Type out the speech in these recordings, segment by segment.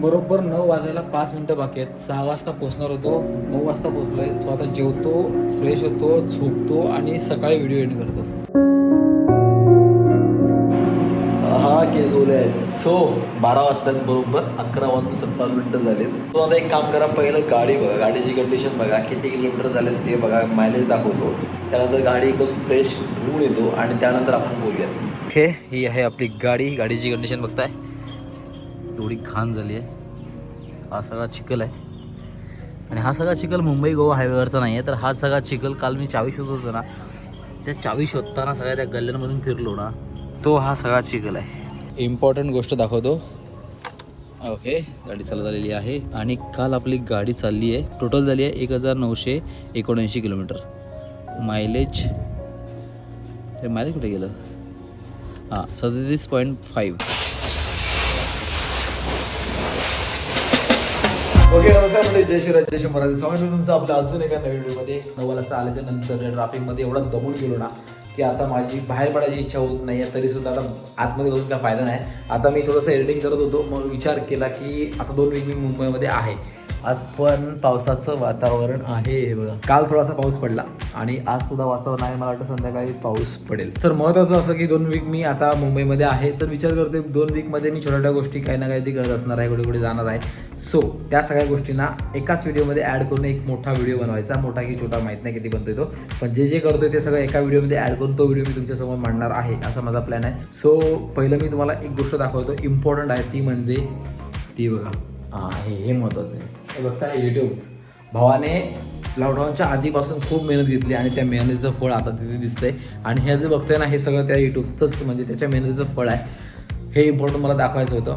बरोबर नऊ वाजायला पाच मिनिटं बाकी आहेत. सहा वाजता पोहोचणार होतो. नऊ वाजता पोहोचलोय. स्वतः जेवतो फ्रेश होतो झोपतो आणि सकाळी व्हिडिओ एडिट करतो. हा केस ओले आहेत. सो बारा वाजता बरोबर. अकरा वाजून सत्तावन्न मिनिटं झाले तो आता एक काम करा. पहिलं गाडी बघा. गाडीची कंडिशन बघा. किती किलोमीटर झाले ते बघा. मायलेज दाखवतो. त्यानंतर गाडी एकदम फ्रेश धुवून येतो. आणि त्यानंतर आपण बोलूयात. ओके ही आहे आपली गाडी. गाडीची कंडिशन बघताय. एवढी खान झाली आहे. हा सगळा चिखल आहे. आणि हा सगळा चिखल मुंबई गोवा हायवेवरचा नाही आहे तर हा सगळा चिखल काल मी चावी शोधत होतो ना त्या चावी शोधताना सगळ्या त्या गल्ल्यांमधून फिरलो ना तो हा सगळा चिखल आहे. इम्पॉर्टंट गोष्ट दाखवतो. ओके गाडी चालत आलेली आहे. आणि काल आपली गाडी चालली आहे. टोटल झाली आहे एक हजार नऊशे एकोणऐंशी किलोमीटर. मायलेज ते मायलेज कुठे गेलं? हां सदतीस पॉईंट फाईव्ह ओके नमस्कार म्हणजे जय श्री जय श्री मराठी स्वामी तुमचं आपल्या अजून एका नवीन व्हिडिओमध्ये. नऊ वाजता आल्याच्यानंतर ट्रॅफिकमध्ये एवढा दमून गेलो ना की आता माझी बाहेर पडायची इच्छा होत नाही आहे तरी सुद्धा आता आतमध्ये बसून काय फायदा नाही. आता मी थोडंसं एडिटिंग करत होतो मग विचार केला की आता दोन वीक मी मुंबईमध्ये आहे. आज पण पावसाचं वातावरण आहे हे बघा. काल थोडासा पाऊस पडला आणि आज सुद्धा वातावरण आहे. मला वाटतं संध्याकाळी पाऊस पडेल. तर महत्त्वाचं असं की दोन वीक मी आता मुंबईमध्ये आहे. तर विचार करते दोन वीकमध्ये मी छोट्या छोट्या गोष्टी काही ना काही करत असणार आहे. कुठे कुठे जाणार आहे. सो त्या सगळ्या गोष्टींना एकाच व्हिडिओमध्ये ॲड करून एक मोठा व्हिडिओ बनवायचा. मोठा की छोटा माहीत नाही किती बनतोय तो. पण जे जे करतोय ते सगळं एका व्हिडिओमध्ये ॲड करून तो व्हिडिओ मी तुमच्यासमोर मांडणार आहे असा माझा प्लॅन आहे. सो पहिलं मी तुम्हाला एक गोष्ट दाखवतो. इम्पॉर्टंट आहे ती म्हणजे ती बघा. हां हे हे महत्त्वाचं आहे. हे बघता यूट्यूब भावाने लॉकडाऊनच्या आधीपासून खूप मेहनत घेतली आणि त्या मेहनतीचं फळ आता तिथे दिसतंय. आणि हे जे बघतोय ना हे सगळं त्या यूट्यूबचंच म्हणजे त्याच्या मेहनतीचं फळ आहे. हे इम्पॉर्टंट मला दाखवायचं होतं.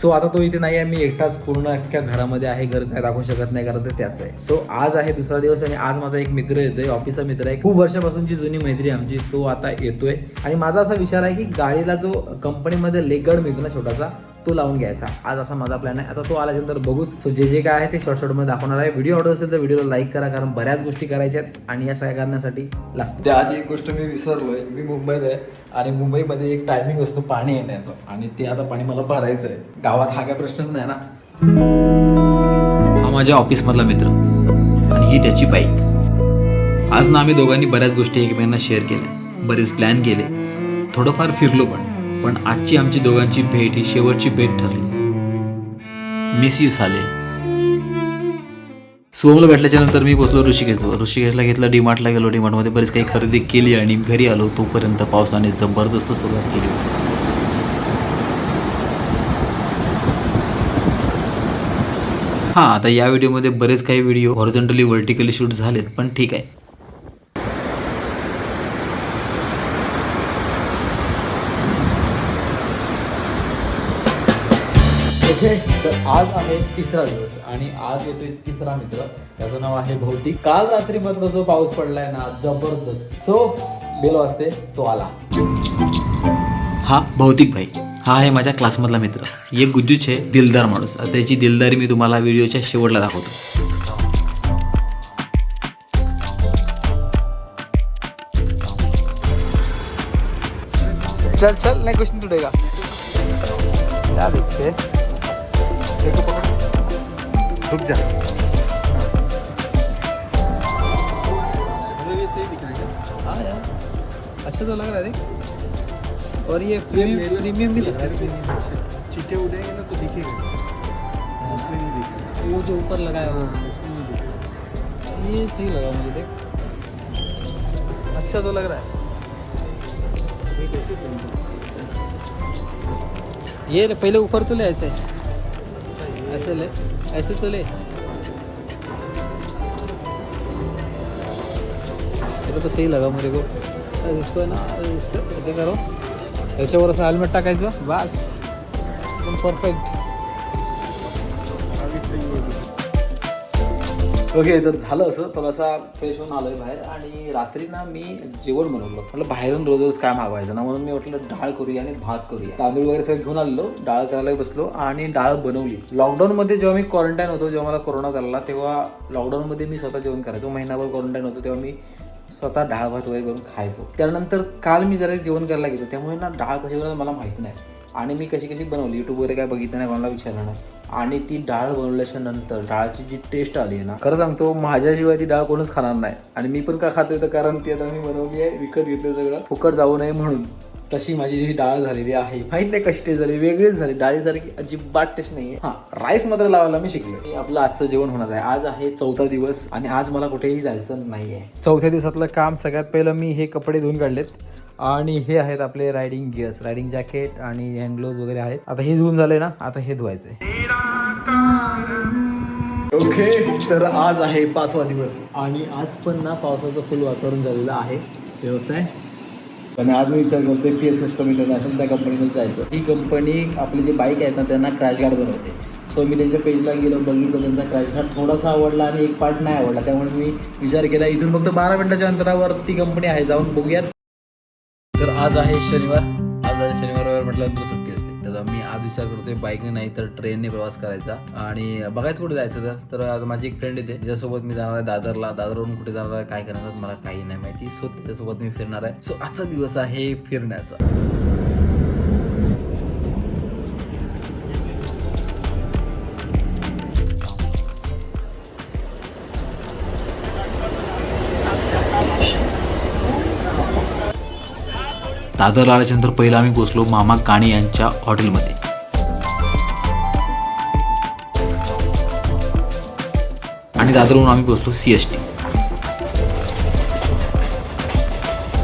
सो आता तो इथे नाही आहे मी एकटाच पूर्ण अख्ख्या घरामध्ये आहे घर काय दाखवू शकत नाही कारण ते त्याच आहे. सो आज आहे दुसरा दिवस आणि आज माझा एक मित्र येतोय ऑफिसचा मित्र आहे. खूप वर्षापासूनची जुनी मैत्री आमची तो आता येतोय. आणि माझा असा विचार आहे की गाडीला जो कंपनीमध्ये लेग गार्ड मिळतो ना छोटासा तो लावून घ्यायचा. आज असा माझा प्लॅन आहे. आता तो आल्यानंतर बघूच. सो जे जे काय आहे ते शॉर्ट शॉर्टमध्ये दाखवणार आहे. व्हिडिओ आवडत असेल तर व्हिडिओला लाईक करा कारण बऱ्याच गोष्टी करायच्या आहेत आणि या सगळ्या करण्यासाठी लागते. त्याआधी एक गोष्ट मी विसरलोय. मी मुंबईत आहे आणि मुंबईमध्ये एक टायमिंग असतो पाणी येण्याचं. आणि ते आता पाणी मला भरायचं आहे. गावात हा काय प्रश्नच नाही ना. हा माझ्या ऑफिसमधला मित्र. आणि ही त्याची बाईक. आज ना आम्ही दोघांनी बऱ्याच गोष्टी एकमेकांना शेअर केल्या. बरेच प्लॅन केले. थोडंफार फिरलो पण. पण आजची आमची दोघांची भेट ही शेवटची भेट ठरली. मिस यू साले. सोमला भेटल्याच्या नंतर मी पोचलो ऋषिकेशवर ऋषिकेशला घेतला डीमार्टला गेलो. डीमार्टमध्ये बरीच काही खरेदी केली आणि घरी आलो. तोपर्यंत पावसाने जबरदस्त सुरुवात केली. हां आता या व्हिडिओमध्ये बरेच काही व्हिडिओ हॉरिझॉन्टली व्हर्टिकली शूट झालेत पण ठीक आहे. ओके तर आज आहे तिसरा दिवस आणि आज येतोय तिसरा मित्र. त्याचं नाव आहे भौतिक. काल रात्री मात्र जो पाऊस पडलाय ना जबरदस्त. सो बेल वाजते तो आला. हा भौतिक भाई. हा आहे माझ्या क्लासमधला मित्र. एक गुज्जूच आहे दिलदार माणूस. त्याची दिलदारी मी तुम्हाला व्हिडिओच्या शेवटला दाखवतो. चल चल नहीं टूटेगा क्या देखते देखो पकड़ रुक जा हाँ अच्छा तो लग रहा है देख और ये प्रीमियम भी लग है उड़ेंगे ना तो दिखेगा वो जो ऊपर लगाया हुआ ये सही लगा मुझे देख अच्छा तो लग रहा है ये पहले ऊपर तो ले ऐसे ऐसे ले ऐसे तो ले। तो सही लगा मुझे को। इसको ना ऐसे करो। त्याच्यावर असं हेल्मेट टाकायचं बस. एकदम परफेक्ट ओके तर झालं असं. थोडासा फ्रेश होऊन आलोय बाहेर. आणि रात्री ना मी जेवण बनवलं. म्हटलं बाहेरून रोज रोज काय मागवायचं ना म्हणून मी म्हटलं डाळ करूया आणि भात करूया. तांदूळ वगैरे सगळं घेऊन आलेलो. डाळ करायला बसलो आणि डाळ बनवली. लॉकडाऊनमध्ये जेव्हा मी क्वारंटाईन होतो जेव्हा मला कोरोना झाला तेव्हा लॉकडाऊनमध्ये मी स्वतः जेवण करायचो. महिनाभर क्वारंटाईन होतो तेव्हा मी स्वतः डाळ भात वगैरे करून खायचो. त्यानंतर काल मी जरा जेवण करायला गेलो. त्यामुळे ना डाळ कशी बनवतात मला माहिती नाही. आणि मी कशी कशी बनवली? यूट्यूब वगैरे काय बघितलं नाही कोणाला विचारलं नाही. आणि ती डाळ बनवल्याच्या नंतर डाळची जी टेस्ट आली आहे ना खरं सांगतो माझ्याशिवाय ती डाळ कोणच खाणार नाही. आणि मी पण का खातोय तर कारण ती आता मी बनवली आहे विकत घेतलं सगळं. फुकट जाऊ नये म्हणून. तशी माझी जी डाळ झालेली आहे माहीत नाही कशी टेस्ट झाली वेगळीच झाली. डाळीसारखी अजिबात टेस्ट नाही हा राईस मात्र लावायला मी शिकलो आपलं आजचं जेवण होणार आहे. आज आहे चौथा दिवस आणि आज मला कुठेही जायचं नाही आहे चौथ्या दिवसातलं काम सगळ्यात पहिलं मी हे कपडे धुवून काढलेत. आणि हे आहेत आपले रायडिंग गिअर्स रायडिंग जॅकेट आणि हँड ग्लोव्ज वगैरे आहेत. आता हे धुवून झाले ना आता हे धुवायचंय. ओके तर आज आहे पाचवा दिवस. आणि आज पण ना पावसाचं फुल वातावरण झालेलं आहे. व्यवस्था पण आणि आज मी विचार करतोय पी एस एस्टम इंटरनॅशनल त्या कंपनीमध्ये जायचं. ही कंपनी आपली जे बाईक आहेत ना त्यांना क्रॅश गार्ड बनवते. सो मी त्यांच्या पेजला गेलो बघितलं त्यांचा क्रॅश गार्ड थोडासा आवडला आणि एक पार्ट नाही आवडला. त्यामुळे मी विचार केला इथून फक्त बारा मिनिटाच्या अंतरावर ती कंपनी आहे जाऊन बघूयात. तर आज आहे शनिवार. आज आहे शनिवार म्हटल्यानंतर सुट्टी. विचार करतोय बाईकने नाही तर ट्रेनने प्रवास करायचा. आणि बघायचं कुठे जायचं तर तर आज माझी एक फ्रेंड येते. ज्यासोबत मी जाणार आहे दादरला. दादरवरून कुठे जाणार आहे काय करणार मला काही नाही माहिती. सो त्याच्यासोबत मी फिरणार आहे. सो आजचा दिवस आहे फिरण्याचा. दादरला आल्याच्यानंतर पहिला आम्ही पोचलो मामा काणे यांच्या हॉटेलमध्ये आणि दादरवरून आम्ही पोचलो C S T.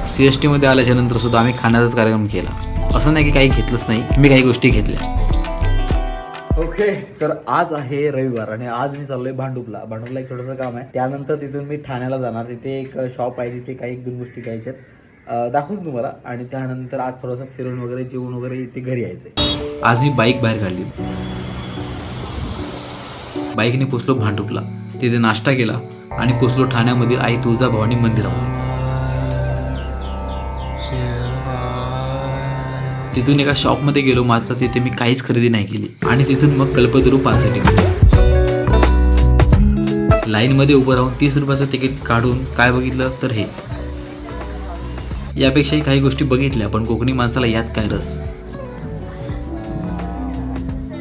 C S टीमध्ये आल्याच्यानंतर सुद्धा आम्ही खाण्याचाच कार्यक्रम केला. असं नाही की काही घेतलंच नाही मी काही गोष्टी घेतल्या. ओके तर आज आहे रविवार आणि आज मी चाललोय भांडुपला. भांडुपला एक छोटंसं काम आहे. त्यानंतर तिथून मी ठाण्याला जाणार. तिथे एक शॉप आहे तिथे काही एक दोन गोष्टी घ्यायच्यात अं, दाखवतो तुम्हाला. आणि त्यानंतर आज थोडंसं फिरून वगैरे जेवून वगैरे इथे घरी यायचंय. आज मी बाईक बाहेर काढली. बाईकने पोचलो भांडुपला. तिथे नाश्ता केला आणि पोचलो ठाण्यामधील आई तुळजाभवानी मंदिरामध्ये तिथून एका शॉपमध्ये गेलो मात्र तिथे मी काहीच खरेदी नाही केली. आणि तिथून मग कल्पतरू पार्सल लाईनमध्ये उभं राहून तीस रुपयाचं तिकीट काढून काय बघितलं तर हे. यापेक्षाही काही गोष्टी बघितल्या पण कोकणी माणसाला यात काय रस?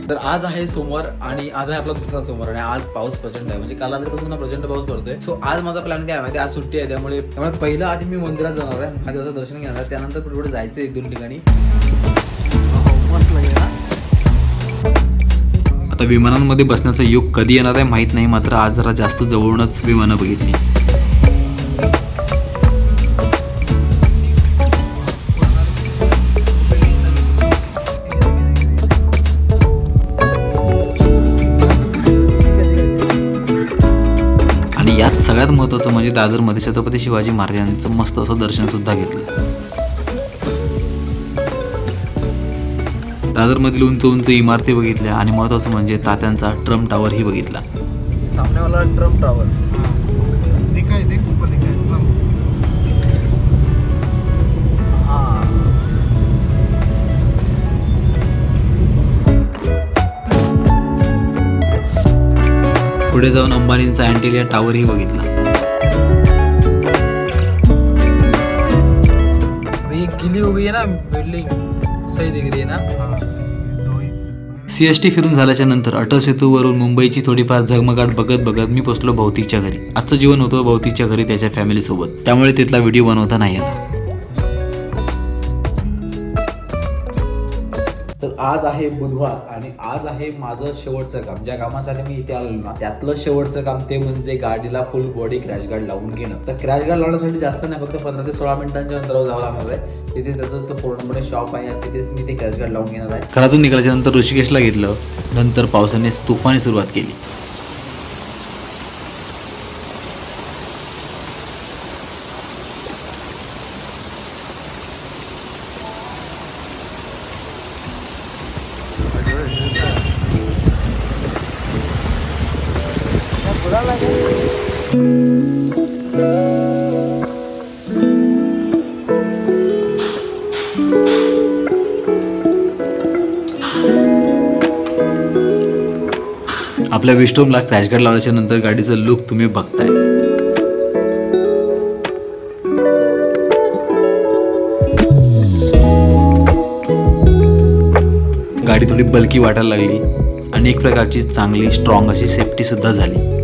तर आज आहे सोमवार आणि आज आहे आपला दुसरा सोमवार आणि आज पाऊस प्रचंड आहे. म्हणजे काल रात्रीपासून ना प्रचंड पाऊस पडतोय. सो आज माझा प्लॅन काय माहिती आहे? आज सुट्टी आहे त्यामुळे त्यामुळे पहिलं आधी मी मंदिरात जाणार आहे. माझ्या दर्शन घेणार आहे. त्यानंतर कुठे जायचं एक दोन ठिकाणी. आता विमानांमध्ये बसण्याचा योग कधी येणार आहे माहीत नाही. मात्र आज जरा जास्त जवळूनच विमानं बघितली. दादरमध्ये छत्रपती शिवाजी महाराजांचं मस्त असं दर्शन सुद्धा घेतलं. दादरमधील उंच उंच इमारती बघितल्या आणि महत्त्वाचं म्हणजे तात्यांचा ट्रम्प टॉवरही बघितला. सामनेवाला ट्रम्प टॉवर पुढे जाऊन अंबानींचा अँटिलिया टॉवरही बघितला. गिली हो गई है ना बिल्डिंग सही दिख रही है ना? दो ही सी एस टी फिरून झाल्याच्यानंतर अटल सेतूवरून मुंबईची थोडीफार झगमगाट बघत बघत मी पोचलो भौतिकच्या घरी. आजचं जीवन होतं भौतिकच्या घरी त्याच्या फॅमिली सोबत. त्यामुळे तिथला व्हिडिओ बनवता नाही आला. तर आज आहे बुधवार आणि आज आहे माझं शेवटचं काम. ज्या कामासाठी मी इथे आलेलो ना त्यातलं शेवटचं काम ते म्हणजे गाडीला फुल बॉडी क्रॅश गार्ड लावून घेणं. तर क्रॅश गार्ड लावण्यासाठी जास्त नाही फक्त पंधरा ते सोळा मिनिटांच्या अंतरावर जावं लागणार आहे. तिथे त्याचं तर पूर्णपणे शॉप आहे तिथेच मी ते क्रॅश गार्ड लावून घेणार आहे. घरातून निघाल्याच्या नंतर ऋषिकेशला घेतलं नंतर पावसाने तुफानी सुरुवात केली. आपल्या विस्टोमला क्रॅश गार्ड लावल्याच्या नंतर गाडीचं लुक तुम्ही बघताय. गाडी थोडी बल्की वाटायला लागली आणि एक प्रकारची चांगली स्ट्रॉंग अशी सेफ्टी सुद्धा झाली.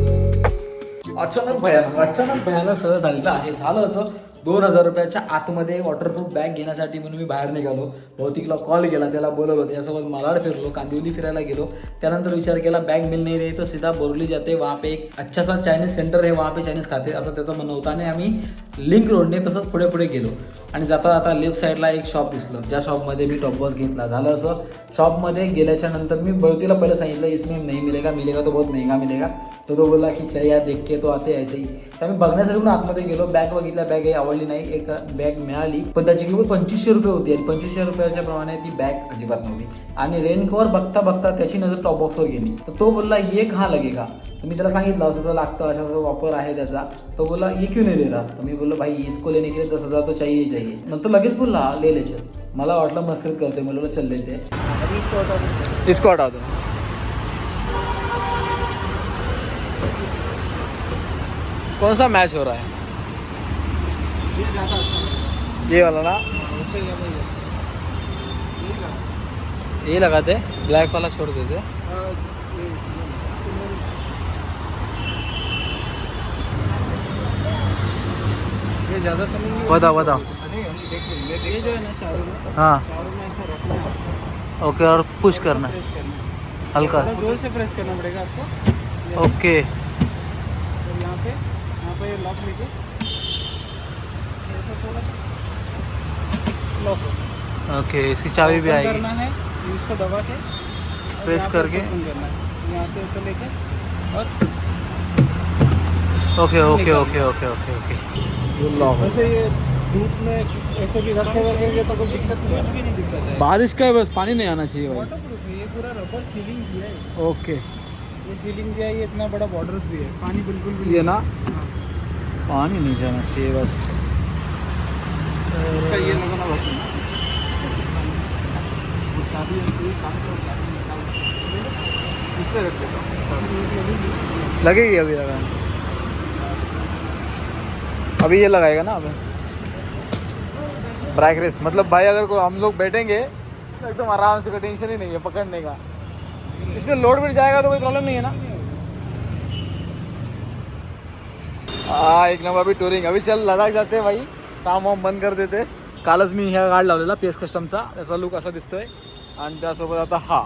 अचानक भयानक अचानक भयानक सगळं झालेलं आहे. झालं असं दोन हजार रुपयाच्या आतमध्ये वॉटरप्रूफ बॅग घेण्यासाठी म्हणून मी बाहेर निघालो. भौतिकला कॉल केला त्याला बोलवलं. त्यासोबत मालाड फिरलो कांदिवली फिरायला गेलो. त्यानंतर विचार केला बॅग मिल नाही रही तो सीधा बोरली जाते वहाँ पे एक अच्छा सा चायनीज सेंटर आहे वहाँ पे चायनीज खाते असं त्याचं म्हणणं होतं. आणि आम्ही लिंक रोडने तसंच पुढे पुढे गेलो. आणि जाता जाता लेफ्ट साईडला एक शॉप दिसलं. ज्या शॉपमध्ये मी टॉप घेतला. झालं असं शॉपमध्ये गेल्याच्यानंतर मी भौतीला पहिले सांगितलं इसमें नहीं मिलेगा मिलेगा तो बहुत महंगा मिलेगा. तो तो बोला की चल या देख के तो आते ऐसे ही. तर मी बघण्यासाठी पण आतमध्ये गेलो. बॅग बघितल्या बॅग आहे आवडली नाही एक बॅग मिळाली. पण त्याची किंमत पंचवीसशे रुपये होती आणि पंचवीसशे रुपयाच्या प्रमाणे ती बॅग अजिबात नव्हती. आणि रेन कवर बघता बघता त्याची नजर टॉप बॉक्सवर गेली. तर तो बोलला ये लगे का तर मी त्याला सांगितलं असं असं लागतं असा असा वापर आहे त्याचा. तो बोला ये क्यों नाही दे तर मी बोललो भाई इसको लेने के लिए दस हजार तो चाहिए चाहिए. नंतर लगेच बोलला ले ले चल. मला वाटलं मस्करीत करते मला चल लेते इसको हटा दो। कौन सा मैच हो रहा है? ये वाला ना? ये लगाते ब्लैक वाला छोड़ देते। ये ज़्यादा समझ नहीं बताओ बताओ। नहीं हम देख लेंगे ये जो है ना चारों हाँ। चारों में ऐसा रखना है। ओके और पुश करना हल्का। ज़ोर से प्रेस करना पड़ेगा आपको। ओके। और यहाँ पे यहाँ पे लॉक लेके थोड़ा ओके इसकी चाबी भी आएगी। करना है इसको दबा के प्रेस करके? करना है। यहाँ से ऐसे लेके और okay okay okay okay okay okay वैसे ये धूप में ऐसे भी रखे रखेंगे तो कोई दिक्कत नहीं कुछ भी नहीं दिक्कत है। बारिश का है बस पानी नहीं आना चाहिए भाई। ये पूरा रबर सीलिंग भी है। ओके ये सीलिंग भी है ये इतना बड़ा बॉर्डर्स भी है। पानी बिल्कुल भी ये ना? हाँ। पानी नहीं जाना चाहिए बस। लगाना लगेगी अभी लगा। अभी ये लगाएगा ना अभी। ब्राइक रेस मतलब भाई अगर को हम लोग बैठेंगे तो एकदम आराम से कोई टेंशन ही नहीं है पकड़ने का। इसमें लोड भी जाएगा तो कोई प्रॉब्लम नहीं है ना। हाँ एक नंबर अभी टूरिंग अभी चल लडाख जाते हैं भाई। काम वाम बंद कर देते. कालच मी ह्या गाड लावलेला पी एस कस्टमचा त्याचा लुक असा दिसतोय. आणि त्यासोबत आता हा.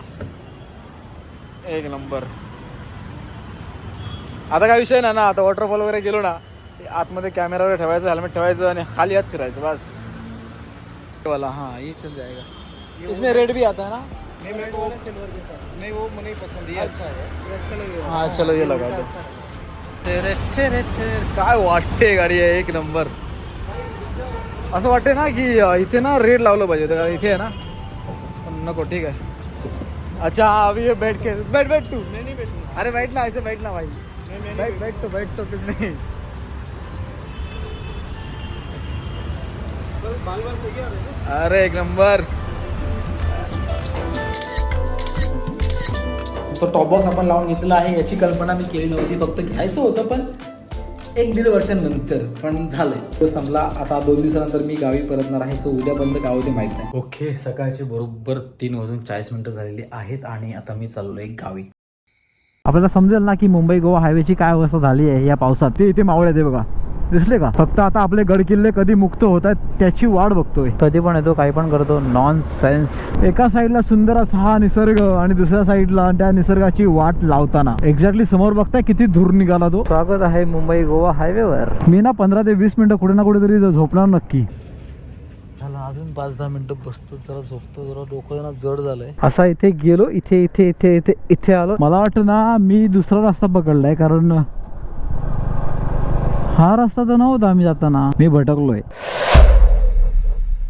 एक नंबर आता काय विषय ना ना आता वॉटरफॉल वगैरे गेलो ना आतमध्ये कॅमेरा वगैरे ठेवायचं हेल्मेट ठेवायचं आणि खाली हात फिरायचं बस. वाला हाँ ये चल जाएगा इसमें रेड भी आता है ना? नहीं मेरे को सिल्वर के साथ नहीं वो मुझे पसंद ये अच्छा है। अच्छा हाँ चलो ये लगा दो. तेरे तेरे तेरे काय वाटते गाडी आहे एक नंबर असं वाटते ना की इथे ना रेड लावलं पाहिजे होतं, इथे आहे ना. पण नको ठीक आहे. अच्छा अभी ये बैठ के. बैठ बैठ तू. नहीं नहीं बैठूंगा अरे बैठ ना ऐसे बैठ ना भाई. बैठ बैठ तो बैठ तो कुछ नहीं. बस बाल बाल सही आ रहे हैं ना? अरे एक नंबर. तो टॉप बॉक्स आपण लावून घेतला आहे याची कल्पना मी केली नव्हती. फक्त घ्यायचं होतं पण एक दीड वर्षांनंतर पण झालंय. तो संपला. आता दोन दिवसानंतर मी गावी परतणार आहे. सो उद्यापर्यंत काय होते माहीत नाही. ओके सकाळचे बरोबर तीन वाजून चाळीस मिनिटं झालेली आहेत आणि आता मी चाललोय गावी. आपल्याला समजेल ना की मुंबई गोवा हायवेची काय अवस्था झाली आहे या पावसात. ते इथे मावळे ते बघा. दिसले का? फक्त आता आपले गड किल्ले कधी मुक्त होत आहेत त्याची वाट बघतोय. कधी पण येतो काही पण करतो नॉन सेन्स एका साईडला सुंदर असा हा निसर्ग आणि दुसऱ्या साईडला त्या निसर्गाची वाट लावताना. एक्झॅक्टली समोर बघताय किती धूर निघाला तो. स्वागत आहे मुंबई गोवा हायवेवर. मी ना पंधरा ते वीस मिनिटं कुठे ना कुठेतरी झोपणार नक्की. अजून पाच दहा मिनिटं बसतो जरा झोपतो जरा डोकं जरा जड झालंय. असा इथे गेलो इथे इथे इथे इथे इथे आलो. मला वाटतं ना मी दुसरा रस्ता पकडलाय कारण हा रस्ता तर नव्हता आम्ही जाताना. मी भटकलोय.